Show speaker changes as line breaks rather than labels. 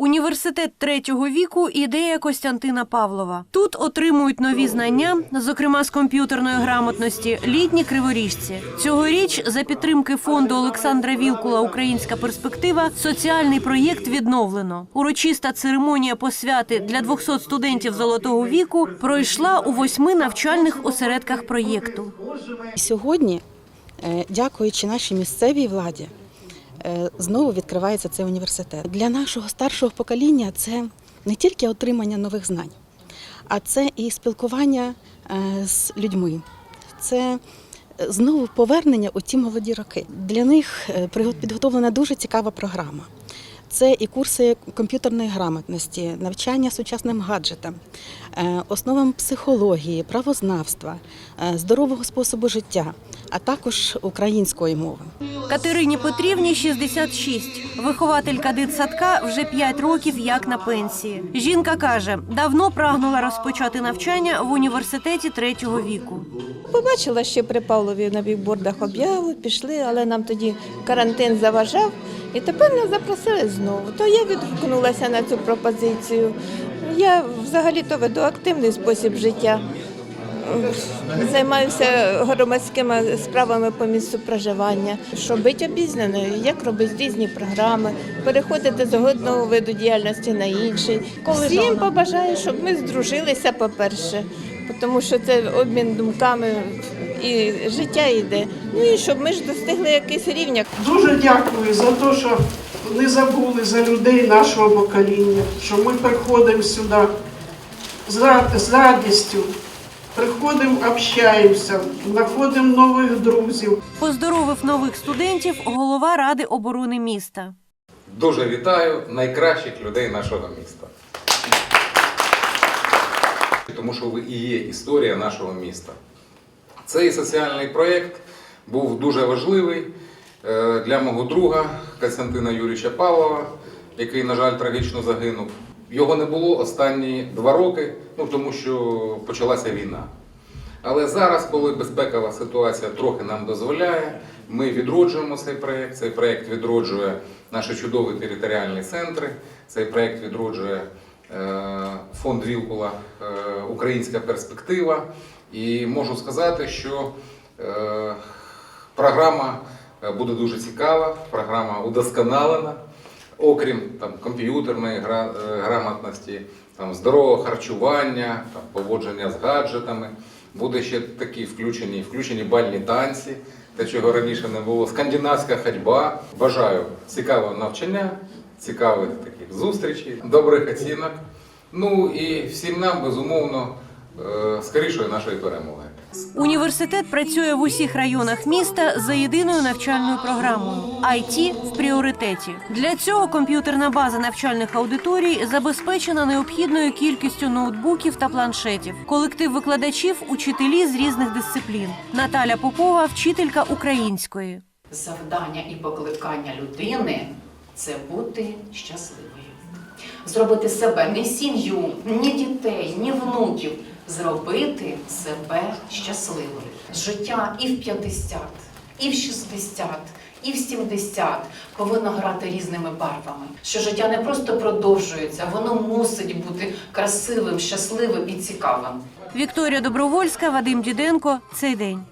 Університет третього віку ідея Костянтина Павлова. Тут отримують нові знання, зокрема з комп'ютерної грамотності, літні криворіжці. Цьогоріч за підтримки фонду Олександра Вілкула Українська перспектива соціальний проєкт відновлено. Урочиста церемонія посвяти для 200 студентів золотого віку пройшла у восьми навчальних осередках проєкту.
Сьогодні, е, дякуючи нашій місцевій владі, знову відкривається цей університет. Для нашого старшого покоління це не тільки отримання нових знань, а це і спілкування е, з людьми. Це е, знову повернення у ті молоді роки. Для них е, підготовлена дуже цікава програма. Це і курси комп'ютерної грамотності, навчання сучасним гаджетам, е, основам психології, правознавства, е, здорового способу життя, а також української мови.
Катерині Петрівні 66. Вихователька дитсадка вже 5 років як на пенсії. Жінка каже, давно прагнула розпочати навчання в університеті третього віку.
Побачила ще при Павлові на бікбордах об'яву, пішли, але нам тоді карантин заважав. І тепер нас запросили знову. То я відгукнулася на цю пропозицію. Я взагалі-то веду активний спосіб життя. Займаюся громадськими справами по місцю проживання, щоб бути обізнаною, як робити різні програми, переходити з одного виду діяльності на інший. Всім побажаю, щоб ми здружилися, по-перше, тому що це обмін думками і життя йде. Ну і щоб ми ж достигли якийсь рівня.
Дуже дякую за те, що не забули за людей нашого покоління, що ми приходимо сюди з рад- з радістю, приходимо, общаємося, знаходимо нових друзів.
Поздоровив нових студентів голова ради оборони міста.
Дуже вітаю найкращих людей нашого міста. Тому що ви і є історія нашого міста. Цей соціальний проєкт був дуже важливий для мого друга Костянтина Юрійовича Павлова, який, на жаль, трагічно загинув. Його не було останні два роки, ну тому що почалася війна. Але зараз, коли безпекова ситуація трохи нам дозволяє, ми відроджуємо цей проєкт. Цей проєкт відроджує наші чудові територіальні центри. Цей проєкт відроджує е, фонд Вілкула е, Українська перспектива. І можу сказати, що е, програма е, буде дуже цікава, програма удосконалена. Окрім там, комп'ютерної е, грамотності, там, здорового харчування, там, поводження з гаджетами, буде ще такі включені, включені бальні танці, те, чого раніше не було, скандинавська ходьба. Бажаю цікавого навчання, цікавих таких зустрічей, добрих оцінок. Ну і всім нам, безумовно, е, скорішої нашої перемоги.
Університет працює в усіх районах міста за єдиною навчальною програмою IT в пріоритеті. Для цього комп'ютерна база навчальних аудиторій забезпечена необхідною кількістю ноутбуків та планшетів. Колектив викладачів учителі з різних дисциплін. Наталя Попова, вчителька української.
завдання і покликання людини це бути щасливою. Зробити себе не сім'ю, ні дітей, ні внуків. Зробити себе щасливою. Життя і в 50, і в 60, і в 70 повинно грати різними барвами. Що життя не просто продовжується, воно мусить бути красивим, щасливим і цікавим.
Вікторія Добровольська, Вадим Діденко. Цей день.